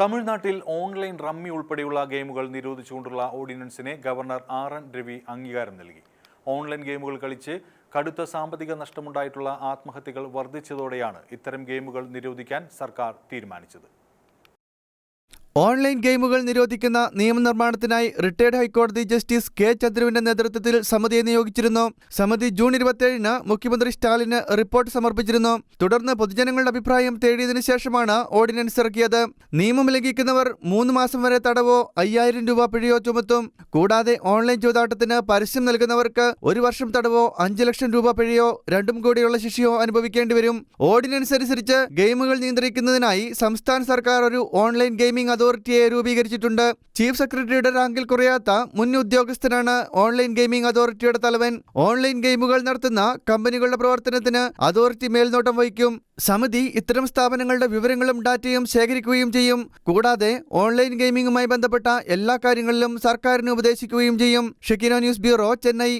തമിഴ്നാട്ടിൽ online rummy ഉൾപ്പെടെയുള്ള ഗെയിമുകൾ നിരോധിച്ചുകൊണ്ടുള്ള ഓർഡിനൻസിനെ ഗവർണർ ആർ എൻ രവി അംഗീകാരം നൽകി. ഓൺലൈൻ ഗെയിമുകൾ കളിച്ച് കടുത്ത സാമ്പത്തിക നഷ്ടമുണ്ടായിട്ടുള്ള ആത്മഹത്യകൾ വർദ്ധിച്ചതോടെയാണ് ഇത്തരം ഗെയിമുകൾ നിരോധിക്കാൻ സർക്കാർ തീരുമാനിച്ചത്. ഓൺലൈൻ ഗെയിമുകൾ നിരോധിക്കുന്ന നിയമനിർമ്മാണത്തിനായി റിട്ടയർഡ് ഹൈക്കോടതി ജസ്റ്റിസ് കെ ചന്ദ്രുവിന്റെ നേതൃത്വത്തിൽ സമിതിയെ നിയോഗിച്ചിരുന്നു. സമിതി ജൂൺ ഇരുപത്തിയേഴിന് മുഖ്യമന്ത്രി സ്റ്റാലിന് റിപ്പോർട്ട് സമർപ്പിച്ചിരുന്നു. തുടർന്ന് പൊതുജനങ്ങളുടെ അഭിപ്രായം തേടിയതിനു ശേഷമാണ് ഓർഡിനൻസ് ഇറക്കിയത്. നിയമം ലംഘിക്കുന്നവർ മൂന്ന് മാസം വരെ തടവോ അയ്യായിരം രൂപ പിഴയോ ചുമത്തും. കൂടാതെ ഓൺലൈൻ ചൂതാട്ടത്തിന് പരസ്യം നൽകുന്നവർക്ക് ഒരു വർഷം തടവോ അഞ്ച് ലക്ഷം രൂപ പിഴയോ രണ്ടും കൂടിയുള്ള ശിക്ഷയോ അനുഭവിക്കേണ്ടി വരും. ഓർഡിനൻസ് അനുസരിച്ച് ഗെയിമുകൾ നിയന്ത്രിക്കുന്നതിനായി സംസ്ഥാന സർക്കാർ ഒരു ഓൺലൈൻ ഗെയിമിംഗ് അതോറിറ്റിയെ രൂപീകരിച്ചിട്ടുണ്ട്. ചീഫ് സെക്രട്ടറിയുടെ റാങ്കിൽ കുറയാത്ത മുൻ ഉദ്യോഗസ്ഥനാണ് ഓൺലൈൻ ഗെയിമിംഗ് അതോറിറ്റിയുടെ തലവൻ. ഓൺലൈൻ ഗെയിമുകൾ നടത്തുന്ന കമ്പനികളുടെ പ്രവർത്തനത്തിന് അതോറിറ്റി മേൽനോട്ടം വഹിക്കും. സമിതി ഇത്തരം സ്ഥാപനങ്ങളുടെ വിവരങ്ങളും ഡാറ്റയും ശേഖരിക്കുകയും ചെയ്യും. കൂടാതെ ഓൺലൈൻ ഗെയിമിംഗുമായി ബന്ധപ്പെട്ട എല്ലാ കാര്യങ്ങളിലും സർക്കാരിന് ഉപദേശിക്കുകയും ചെയ്യും. Shekinah news bureau Chennai.